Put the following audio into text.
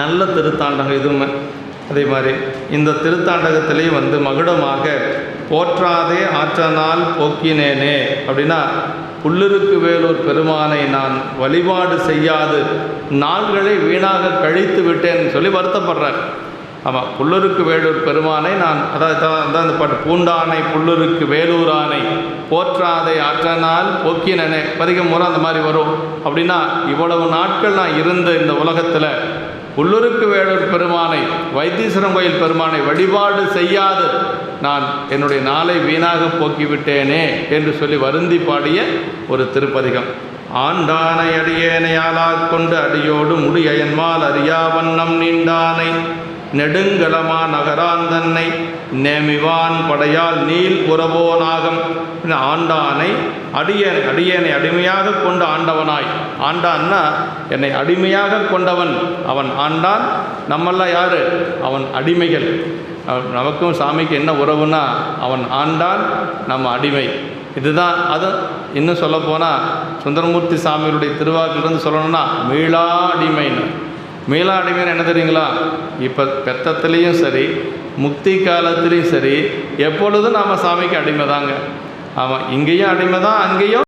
நல்ல திருத்தாண்டகம் இதுவுமே அதே மாதிரி இந்த திருத்தாண்டகத்திலேயும் வந்து மகுடமாக போற்றாதே ஆற்றனால் போக்கினேனே அப்படின்னா புல்லிருக்கு வேலூர் பெருமானை நான் வழிபாடு செய்யாது நாள்களை வீணாக கழித்து விட்டேன்னு சொல்லி வருத்தப்படுறார். ஆமாம் புல்லருக்கு வேலூர் பெருமானை நான் அதாவது அதான் அந்த பாட்டு பூண்டானை புல்லருக்கு வேலூரானை போற்றாதை ஆற்றனால் போக்கினனே பதிகம் முறை அந்த மாதிரி வரும். அப்படின்னா இவ்வளவு நாட்கள் நான் இருந்த இந்த உலகத்தில் உள்ளூருக்கு வேலூர் பெருமானை வைத்தீஸ்வரன் கோயில் பெருமானை வழிபாடு செய்யாது. நான் என்னுடைய நாளை வீணாக போக்கிவிட்டேனே என்று சொல்லி வருந்தி பாடிய ஒரு திருப்பதிகம். ஆண்டானை அடியேனை கொண்டு அடியோடு முடியன்மால் அறியா வண்ணம் நீண்டானை நெடுங்கலமா நகராந்தன்னை நேமிவான் படையால் நீல் உறவோனாகம் ஆண்டானை அடியன் அடியனை அடிமையாக கொண்டு ஆண்டவனாய். ஆண்டான்னா என்னை அடிமையாக கொண்டவன். அவன் ஆண்டான். நம்மெல்லாம் யாரு? அவன் அடிமைகள். நமக்கும் சாமிக்கு என்ன உறவுனா அவன் ஆண்டான் நம்ம அடிமை. இதுதான் அது இன்னும் சொல்லப்போனால் சுந்தரமூர்த்தி சாமியுடைய திருவாக்கிலிருந்து சொல்லணும்னா மீளா அடிமைன்னு மீளா அடிமைன்னு என்ன தெரியுங்களா? இப்போ பெத்தத்துலேயும் சரி முக்தி காலத்துலேயும் சரி எப்பொழுதும் நாம் சாமிக்கு அடிமை தாங்க ஆமாம் இங்கேயும் அடிமை தான் அங்கேயும்